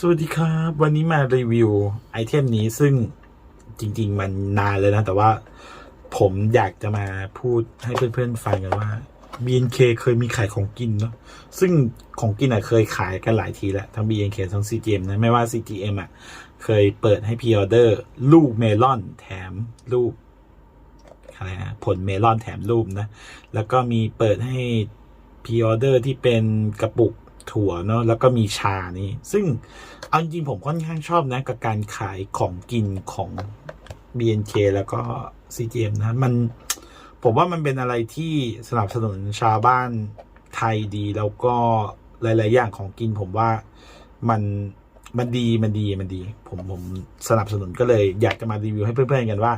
สวัสดีครับ วันนี้มารีวิวไอเทมนี้ซึ่งจริง ๆ มันนานเลยนะ แต่ว่าผมอยากจะมาพูดให้เพื่อนๆฟังกันว่า BNK เคยมีขายของกินเนาะซึ่งของกินอะเคยขายกันหลายทีแล้ว ทั้ง BNK ทั้ง CGM นะ ไม่ว่า CGM อะ เคยเปิดให้พ r ออเดอร์ลูกเมลอนแถมลูกอะไรนะผลเมลอนแถมรูปนะ แล้วก็มีเปิดให้พ r ออเดอร์ที่เป็นกระปุก ถั่วเนาะแล้วก็มีชานี่ซึ่งเอาจริงผมค่อนข้างชอบนะ กับการขายของกินของ BNK แล้วก็ CGM นะมันผมว่ามันเป็นอะไรที่สนับสนุนชาวบ้านไทยดี แล้วก็หลาย ๆ อย่างของกินผมว่ามันมันดีมันดีมันดี ผมผมสนับสนุนก็เลยอยากจะมารีวิวให้เพื่อน ๆ กันว่า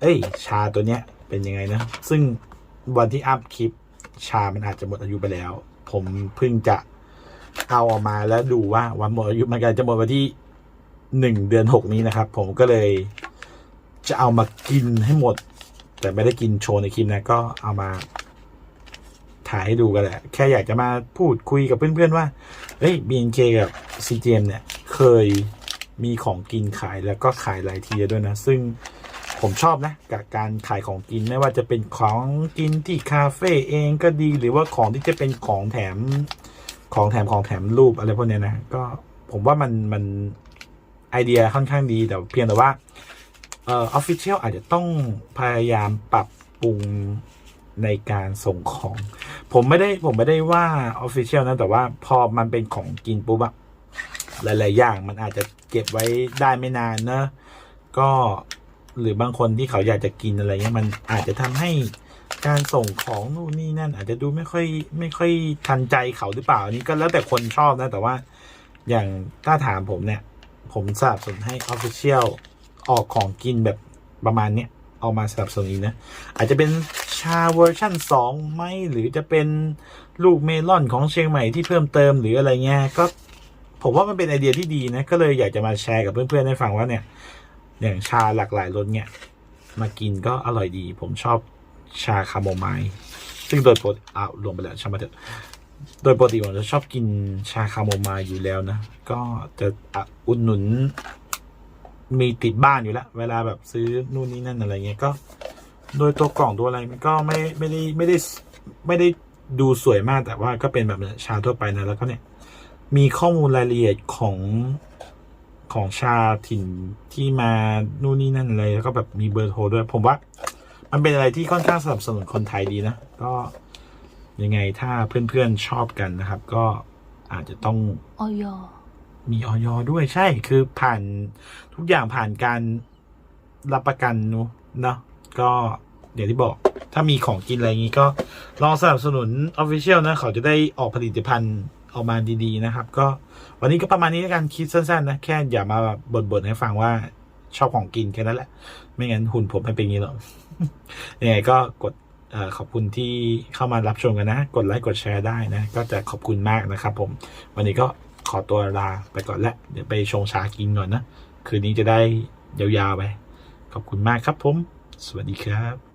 เอ้ย ชาตัวเนี้ยเป็นยังไงนะ ซึ่งวันที่อัพคลิปชามันอาจจะหมดอายุไปแล้ว ผมเพิ่งจะ เอาออกมาแล้วดูว่าวันหมดอายุมันกำลังจะหมดวันที่หนึ่งเดือนหกนี้นะครับ ผมก็เลยจะเอามากินให้หมด แต่ไม่ได้กินโชว์ในคลิปนะก็เอามาถ่ายให้ดูกันแหละ แค่อยากจะมาพูดคุยกับเพื่อนๆว่า เฮ้ย BNK กับ CGM เนี่ย เคยมีของกินขายแล้วก็ขายหลายทีด้วยนะ ซึ่งผมชอบนะ กับการขายของกินไม่ว่าจะเป็นของกินที่คาเฟ่เองก็ดี หรือว่าของที่จะเป็นของแถม ของแถมของแถมรูปอะไรพวกเนี้ยนะก็ผมว่ามันมันไอเดียค่อนข้างดีแต่เพียงแต่ว่าเอ่อออฟฟิเชียลอาจจะต้องพยายามปรับปรุงในการส่งของ ผมไม่ได้ผมไม่ได้ว่าออฟฟิเชียลนะ แต่ว่าพอมันเป็นของกินปุ๊บอะหลาย ๆ อย่างมันอาจจะเก็บไว้ได้ไม่นานเนอะก็หรือบางคนที่เขาอยากจะกินอะไรเงี้ยมันอาจจะทำให้ การส่งของนู่นนี่นั่น อาจจะดูไม่ค่อยไม่ค่อยทันใจเขาหรือเปล่าอันนี้ก็แล้วแต่คนชอบนะ แต่ว่าอย่างถ้าถามผมเนี่ย ผมสนับสนุนให้ออฟฟิเชียลออกของกินแบบประมาณเนี้ยเอามาสนับสนุนนะ อาจจะเป็นชาเวอร์ชั่นสองไหมหรือจะเป็นลูกเมลอนของเชียงใหม่ที่เพิ่มเติมหรืออะไรเงี้ยก็ผมว่ามันเป็นไอเดียที่ดีนะ ก็เลยอยากจะมาแชร์กับเพื่อนๆให้ฟังว่าเนี่ย อย่างชาหลากหลายรสเนี่ย มากินก็อร่อยดี ผมชอบ ชาคาโมไมล์ซึ่งโดยปกติอ้าวรวมไปแล้วช่างมาเถอะโดยปกติผมจะชอบกินชาคาโมไมล์อยู่แล้วนะ ก็จะอะอุดหนุน มีติดบ้านอยู่แล้ว เวลาแบบซื้อนู่นนี่นั่นอะไรเงี้ยก็ โดยตัวกล่องตัวอะไรมันก็ไม่ไม่ได้ไม่ได้ไม่ได้ดูสวยมากแต่ว่าก็เป็นแบบชาทั่วไปนะแล้วก็เนี่ย มีข้อมูลรายละเอียดของของชาถิ่นที่มานู่นนี่นั่นอะไรแล้วก็แบบมีเบอร์โทรด้วย ผมว่า มันเป็นอะไรที่ค่อนข้างสนับสนุนคนไทยดีนะ ก็ยังไงถ้าเพื่อนๆชอบกันนะครับ ก็อาจจะต้องออยมีออยด้วยใช่คือผ่านทุกอย่างผ่านการรับประกันเนอะเนาะก็อย่างที่บอก ถ้ามีของกินอะไรอย่างนี้ก็ลองสนับสนุน Official นะ เขาจะได้ออกผลิตภัณฑ์ออกมาดีๆนะครับ ก็วันนี้ก็ประมาณนี้แล้วกันคิดสั้นๆนะ แค่อย่ามาบ่นๆให้ฟังว่าชอบของกินแค่นั้นแหละ ไม่งั้นหุ่นผมไม่เป็นอย่างนี้หรอกยังไงก็กดอขอบคุณที่เข้ามารับชมกันนะ กดไลค์กดแชร์ได้นะ ก็จะขอบคุณมากนะครับผม วันนี้ก็ขอตัวลาไปก่อนแล้วเดี๋ยวไปชงชากินก่อนนะ คืนนี้จะได้ยาวๆไป ขอบคุณมากครับผม สวัสดีครับ